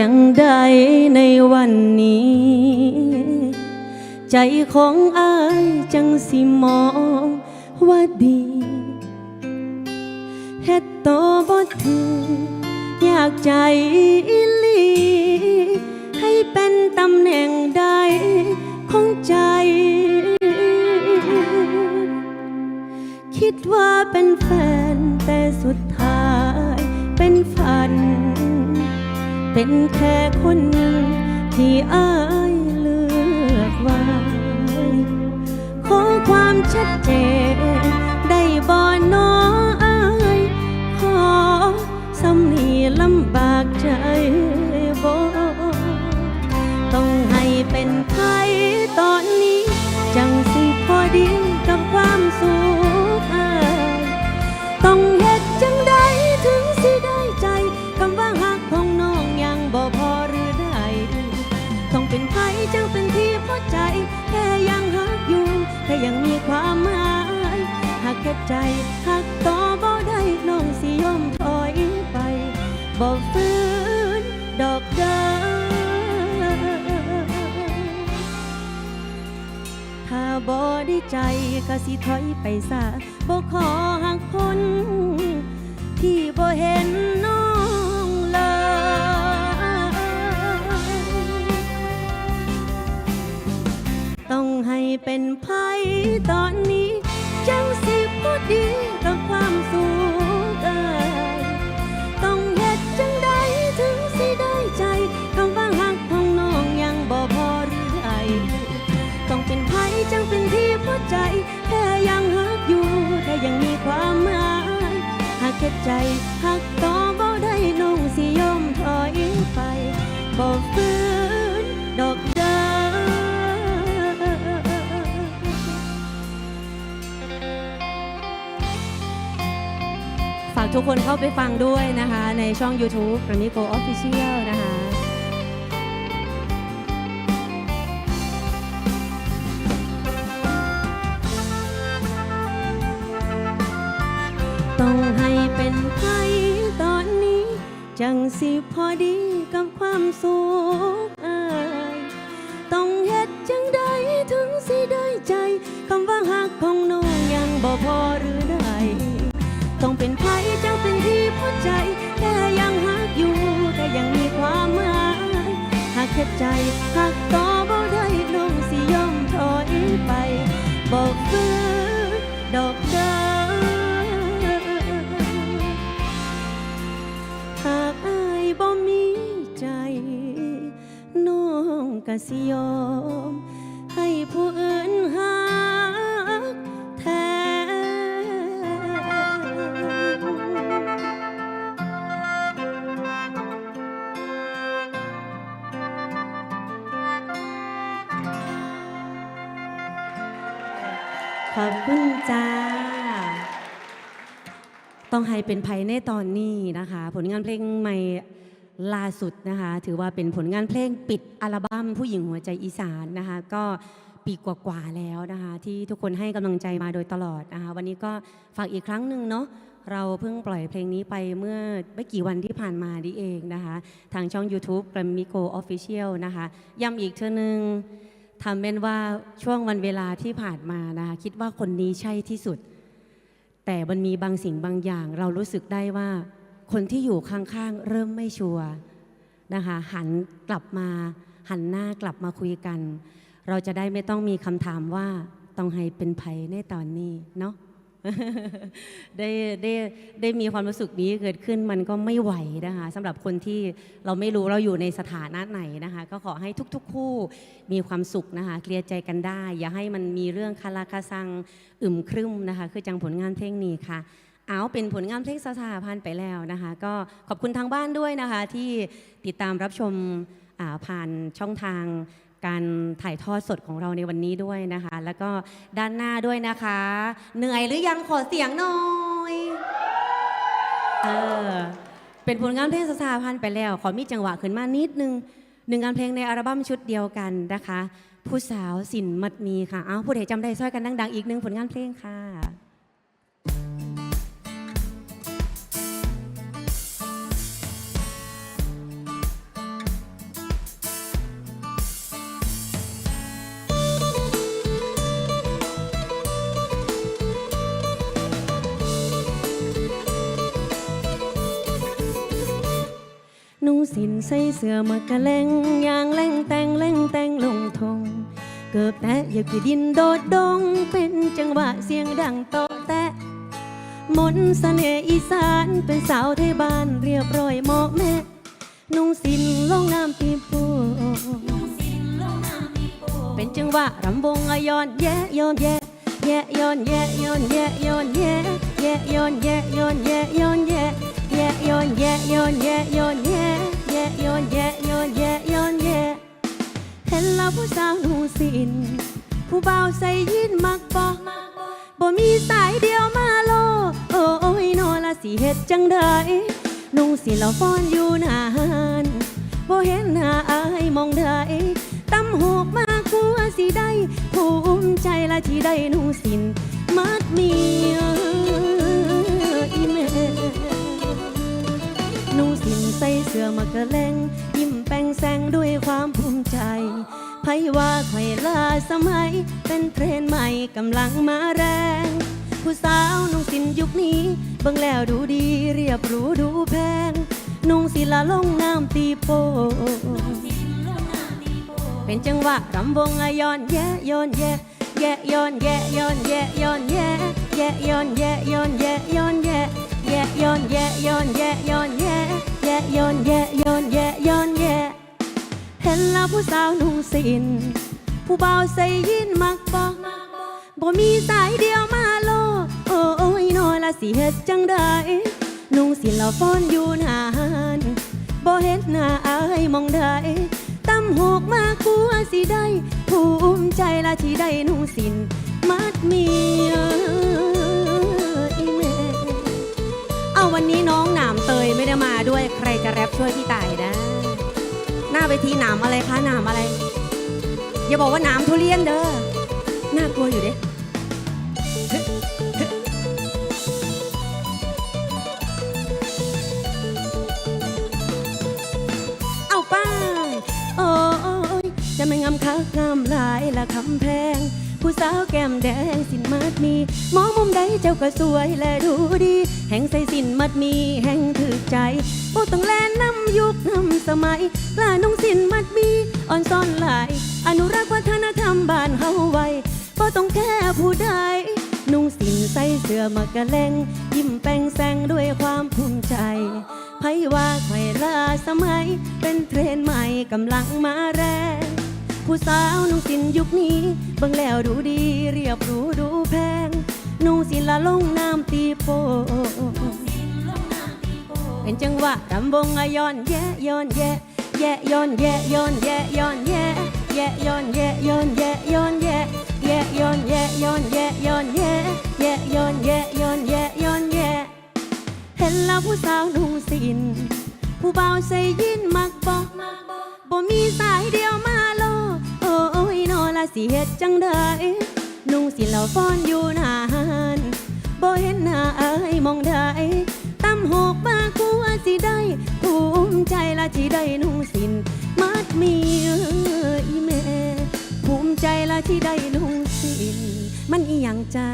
จังใดในวันนี้ ใจของอายจังสิมองว่าดีเฮ็ดโตบ่ถืออยากใจอีหลีให้เป็นตำแหน่งใดของใจ คิดว่าเป็นแฟนแต่สุ เป็นแค่คนหนึ่งที่อายเลือกไว้ขอความชัดเจนได้บ่น้ออายขอสำนีลำบากใจบ่ต้องให้เป็นไทยตอนนี้ จังสิพอดี ใจหักต่อบ่ได้น้องสิยอมถอยไปบ่ฟื้นดอกเดิถ้าบ่ได้ใจก็สิถอยไปซะบ่ขอหักคน ที่บ่เห็นน้อง จังเป็นที่พอใจแค่ยังหักอยู่แค่ยังมีความหมายหักแค่ใจหักต่อบ่ได้น้องสิยอมถอยไปบ่ฟื้นดอกเดิฝากทุกคนเข้าไปฟังด้วยนะคะ ในช่อง YouTube กรมิโกออฟฟิเชียลนะคะ จังสิพอดีกับความสุข สิยอม ให้ผู้อื่นหักแทนขอบคุณจ้า ต้องให้เป็นภัยในตอนนี้นะคะ ผลงานเพลงใหม่ ล่าสุดนะคะถือว่าเป็นผลงานเพลงปิดอัลบั้มผู้หญิงหัวใจอีสานนะคะก็ปีกว่าๆแล้วนะคะที่ทุกคนให้กำลังใจมาโดยตลอดนะคะวันนี้ก็ฝากอีกครั้งหนึ่งเนาะเราเพิ่งปล่อยเพลงนี้ไปเมื่อไม่กี่วันที่ผ่านมานี่เองนะคะทางช่อง YouTube กรมมิโกออฟฟิเชียลนะคะย้ำอีกเท่านึงทำเป็นว่าช่วงวันเวลาที่ผ่านมานะคะคิดว่าคนนี้ใช่ที่สุด แต่มันมีบางสิ่งบางอย่าง เรารู้สึกได้ว่า คนที่อยู่ข้างๆเริ่มไม่ชัวร์นะคะหันกลับมาหันหน้ากลับมาคุยกัน เราจะได้ไม่ต้องมีคำถามว่าต้องให้เป็นภัยในตอนนี้เนาะได้ได้ได้มีความรู้สึกนี้เกิดขึ้นมันก็ไม่ไหวนะคะสำหรับคนที่เราไม่รู้เราอยู่ในสถานะไหนนะคะ ก็ขอให้ทุกๆ คู่มีความสุขนะคะเคลียร์ใจกันได้ อย่าให้มันมีเรื่องคาราคาซังอึมครึมนะคะ คือจังผลงานเพลงนี้ค่ะ เอาเป็นผลงานเพลงสถาพันไปแล้วนะคะ ก็ขอบคุณทางบ้านด้วยนะคะ ที่ติดตามรับชมอ่าผ่านช่องทางการถ่ายทอดสดของเราในวันนี้ด้วยนะคะ แล้วก็ด้านหน้าด้วยนะคะ เหนื่อยหรือยังขอเสียงหน่อยเออเป็นผลงานเพลงสถาพันไปแล้ว ขอมีจังหวะขึ้นมานิดนึงหนึ่งงานเพลงในอัลบั้มชุดเดียวกันนะคะ ผู้สาวสินมัดมีค่ะ เอาผู้ใดจำได้ซ้อยกันดังๆ อีกหนึ่งผลงานเพลงค่ะ นุ่งสินใส่เสื้อมากะแลงยางแรงแต่งแรงแต่งลงทง เกิบแตะอยาคือดินโดดดง เป็นจังหวะเสียงดังโตแตะมนต์เสน่ห์อีสานเป็นสาวไทยบ้านเรียบร้อยเหมาะแม่ นุ่งสินลงน้ำตีโปูเป็นจังหวะรำวงอย้อนแย่ย้อนแย่แย่ย้อนแย่ย้อนแย่ย้อนแย่แย่ย้อนแย่ย้อนแย่ย้อนแย่แย่ย้อนแย่ย้อนแย่ย้อนแย่ แย่ย้อนแย่ย้อนแย่ย้อนแยเห็นแล้วผู้สาวหนุ่งสิน ผู้เบาใส่ยีนมักบ่บ่มีสายเดียวมาโล โอ้โอ้ยนอละสิเฮ็ดจังได้นุ่งสิละฟ้อนอยู่นานบ่เห็นหน้าอายมองได้ตำหูกมากกลัวสิได้ ภูมิใจละที่ได้หนุ่งสินมัดเมีย เสื้อมากระแลงยิ้มแป้งแซงด้วยความภูมิใจไผว่าข่ลาสมัย เป็นเทรนใหม่กำลังมาแรง ผู้สาวนุ่งสินยุคนี้บิ่งแล้วดูดีเรียบหรูดูแพง นุ่งสิละลงน้ำตีโป เป็นจังหวะรำวงอะย้อนแย่ย้อนแย่แย่ย้อนแย่ย้อนแย่ย้อนแย่แย่ย้อนแย่ย้อนแย่ย้อนแย่แย่ย้อนแย่ย้อนแย่ย้อนแย่ แย่ย้อนแย่ย้อนแย่ย้อนแย่เห็นแล้วผู้สาวนุ่งสินผู้เบาใส่ยินมักบ่บ่มีสายเดียวมาโลโอ้โอ้ยนอละสิเฮ็ดจังได้นุ่งสินแล้วฟ้อนอยู่นานบ่เห็นหน้าอายมองได้ตำหกมากกลัวสิได้ภูมิใจละที่ได้นุ่งสินมัดเมีย เอาวันนี้น้องหนามเตยไม่ได้มาด้วยใครจะแรปช่วยพี่ตายได้หน้าเวทีหนามอะไรคะหนามอะไร อย่าบอกว่าหนามทุเรียนเด้อน่ากลัวอยู่เด้เอาป้าโอ้ยจะไม่งามคักงามหลายละคำแพง สาวแก้มแดงสินมัดมี มองมุมใดเจ้าก็สวยและดูดี แห่งใส่สินมัดมีแห่งถือใจโอ้ต้องแลนนำยุคนำสมัยกล้านุ่งสินมัดมีอ่อนซ่อนหลาย อนุรักษ์วัฒนธรรมบ้านเฮาไว้บ่ต้องแค่ผู้ใดนุ่งสินใส่เสื้อมากะแลงยิ้มแป้งแซงด้วยความภูมิใจไผว่าไข่ลาสมัย เป็นเทรนใหม่กำลังมาแรง ผู้สาวนุ่งสินยุคนี้บิ่งแล้วดูดีเรียบรูดูแพง นุ่งสินละลงน้ำตีโปเป็นจังหวะรำวงอะย้อนแย่ย้อนแย่แย่ย้อนแย่ย้อนแย่ย้อนแย่แย่ย้อนแย่ย้อนแย่ย้อนแย่แย่ย้อนแย่ย้อนแย่ย้อนแย่แย่ย้อนแย่ย้อนแย่ย้อนแย่เห็นแล้วผู้สาวนุ่งสินผู้บ่าวใส่ยินมักบ่บ่มีสายเดียวมา สิเฮ็ดจังได้นุ่งสินแล้วฟ้อนอยู่นานบ่เห็นหน้าอายมองได้ตำหกมากกลัวสิได้ภูมิใจละที่ได้นุ่งสินมัดมีอีแม่ภูมิใจละที่ได้นุ่งสินมันอีหยังจ้า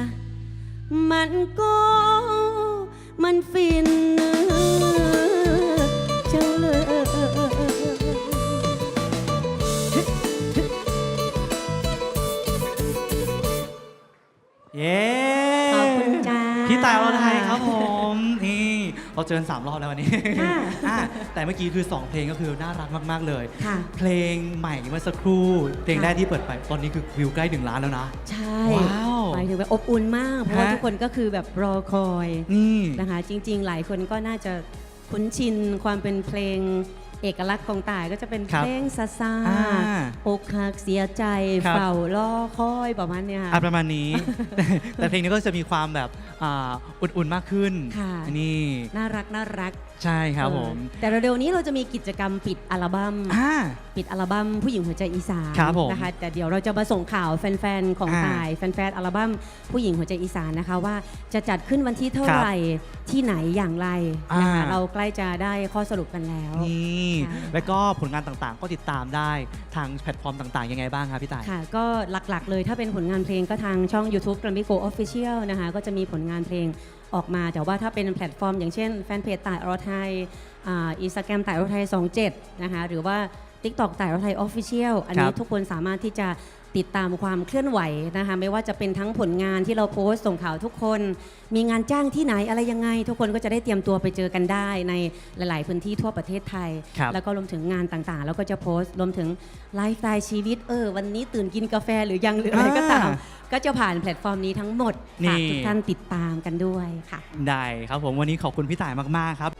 มันก็มันฟินจังเลย เย้ขอบคุณจ้าพี่ตายอรไทยครับผมนี่เราเจอกันสามรอบแล้ววันนี้ค่ะอะแต่เมื่อกี้คือ 2 เพลงก็คือน่ารักมาก ๆ เลย ค่ะ เพลงใหม่เมื่อสักครู่ เพลงค่ะแรกที่เปิดไปตอนนี้คือวิวใกล้ถึงล้านแล้วนะ ใช่ว้าวหมายถึงแบบอบอุ่นมาก เพราะว่าฮะ ทุกคนก็คือแบบรอคอยนี่ นะคะ จริง ๆ หลายคนก็น่าจะคุ้นชินความเป็นเพลง เอกลักษณ์ของต่ายก็จะเป็นครับเพลงซาซาอ่าอกหักเสียใจครับ เฝ้ารอคอยประมาณเนี้ยอะค่ะ ประมาณนี้ แต่แต่เพลงนี้ก็จะมีความแบบอ่าอุ่นๆมากขึ้นค่ะ นี่ น่ารักน่ารักใช่ครับผมเออแต่เร็วๆนี้เราจะมีกิจกรรมปิดอัลบั้มอ่า ปิดอัลบั้มผู้หญิงหัวใจอีสานครับผมนะคะแต่เดี๋ยวเราจะมาส่งข่าวแฟนๆของอ่าตายแฟนๆอัลบั้มผู้หญิงหัวใจอีสานนะคะว่าจะจัดขึ้นวันที่เท่าครับไหร่ที่ไหนอย่างไรนะคะอ่า เราใกล้จะได้ข้อสรุปกันแล้ว นี่ ค่ะ แล้วก็ผลงานต่างๆ ก็ติดตามได้ทางแพลตฟอร์มต่างๆ ยังไงบ้างครับพี่ต่าย ค่ะ ก็หลักๆเลยถ้าเป็นผลงานเพลงก็ทางช่อง YouTube g r a m m y Go Official นะคะ ก็จะมีผลงานเพลง ออกมา แต่ว่าถ้าเป็นแพลตฟอร์ม อย่างเช่นแฟนเพจตายอรไทยอินสตาแกรมต่ายรถไทย 27 นะคะ หรือว่า TikTok ต่ายรถไทย Official อันนี้ครับทุกคนสามารถที่จะ ติดตามความเคลื่อนไหวนะคะไม่ว่าจะเป็นทั้งผลงานที่เราโพสต์ส่งข่าวทุกคน มีงานจ้างที่ไหนอะไรยังไง ทุกคนก็จะได้เตรียมตัวไปเจอกันได้ในหลาย ๆ พื้นที่ทั่วประเทศไทย ครับแล้วก็รวมถึงงานต่าง ๆ แล้วก็จะโพสต์รวมถึงไลฟ์สไตล์ชีวิตเออวันนี้ตื่นกินกาแฟหรือยังหรืออะไรก็ตาม อ่าก็จะผ่านแพลตฟอร์มนี้ทั้งหมดนี่ฝากทุกท่านติดตามกันด้วยค่ะ ได้ครับผมวันนี้ขอบคุณพี่ต่ายมาก ๆ ครับ